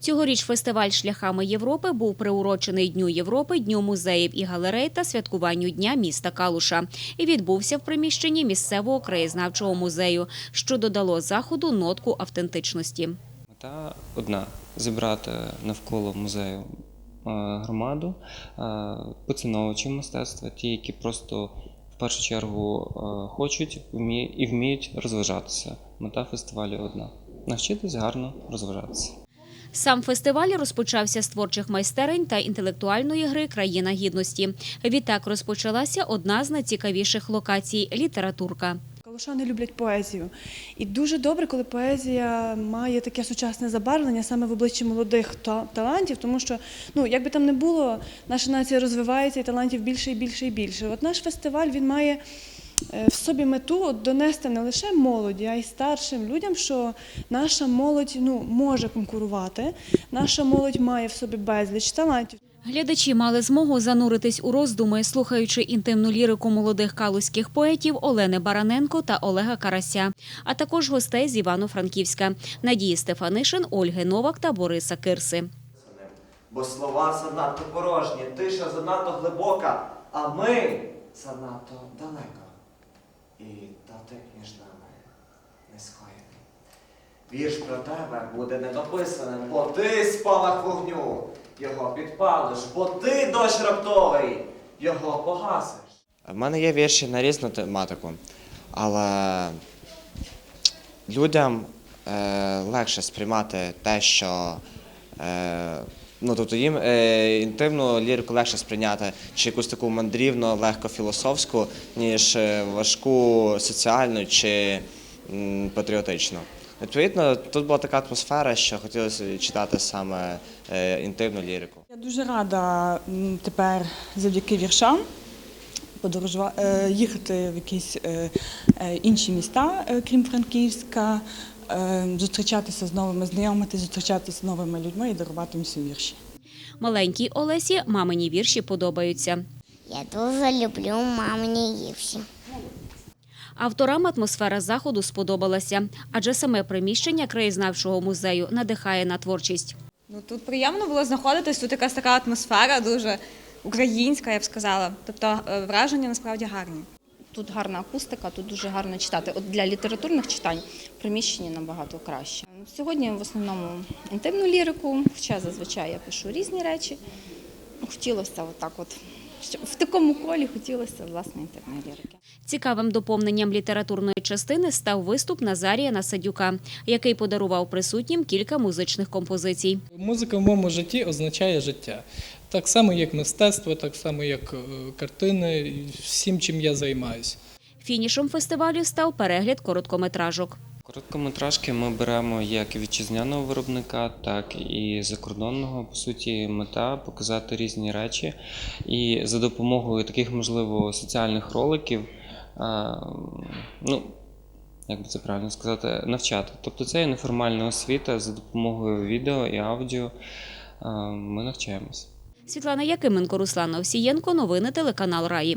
Цьогоріч фестиваль Шляхами Європи був приурочений Дню Європи, Дню музеїв і галерей та святкуванню Дня міста Калуша і відбувся в приміщенні місцевого краєзнавчого музею, що додало заходу нотку автентичності. Мета одна зібрати навколо музею е, громаду, е, поціновувачів мистецтва, ті, які просто в першу чергу е, хочуть і вміють розважатися. Мета фестивалю одна навчитись гарно розважатися. Сам фестиваль розпочався з творчих майстерень та інтелектуальної гри Країна гідності. Відтак розпочалася одна з найцікавіших локацій літературка. Калушани люблять поезію. І дуже добре, коли поезія має таке сучасне забарвлення саме в обличчі молодих та- талантів, тому що, ну, як би там не було, наша нація розвивається і талантів більше і більше і більше. От наш фестиваль він має в собі мету донести не лише молоді, а й старшим людям, що наша молодь ну, може конкурувати, наша молодь має в собі безліч талантів. Глядачі мали змогу зануритись у роздуми, слухаючи інтимну лірику молодих калузьких поетів Олени Бараненко та Олега Карася, а також гостей з Івано-Франківська Надії Стефанишин, Ольги Новак та Бориса Кирси. Бо слова занадто порожні, тиша занадто глибока, а ми занадто далеко. І дотик між нами не скоєний. Вірш про тебе буде недописаним, бо ти спалах вогню, його підпалиш, бо ти дощ раптовий, його погасиш. В мене є вірші на різну тематику, але людям е, легше сприймати те, що е, ну, тобто їм е, інтимну лірику легше сприйняти, чи якусь таку мандрівну, легко філософську, ніж е, важку соціальну чи патріотичну. Відповідно, тут була така атмосфера, що хотілося читати саме е, інтимну лірику. Я дуже рада тепер завдяки віршам подорожува... е, їхати в якісь інші міста, крім Франківська, зустрічатися з новими знайомитися, зустрічатися з новими людьми і дарувати їм свої вірші. Маленькій Олесі мамині вірші подобаються. Я дуже люблю мамині вірші. Авторам атмосфера заходу сподобалася, адже саме приміщення краєзнавчого музею надихає на творчість. Ну тут приємно було знаходитись. Тут якась така атмосфера дуже українська, я б сказала. Тобто е, враження насправді гарні. Тут гарна акустика, тут дуже гарно читати. От для літературних читань приміщення набагато краще. Сьогодні в основному інтимну лірику, хоча зазвичай я пишу різні речі. Хотілося отак, от в такому колі хотілося власне інтимної лірики. Цікавим доповненням літературної частини став виступ Назарія Насадюка, який подарував присутнім кілька музичних композицій. Музика в моєму житті означає життя. Так само, як мистецтво, так само, як е, картини, всім, чим я займаюся. Фінішом фестивалю став перегляд короткометражок. Короткометражки ми беремо як вітчизняного виробника, так і закордонного. По суті, мета показати різні речі. І за допомогою таких, можливо, соціальних роликів, ну, як би це правильно сказати, навчати. Тобто це є неформальна освіта за допомогою відео і аудіо. Ми навчаємось. Світлана Якименко, Руслан Овсієнко. Новини телеканал Раї.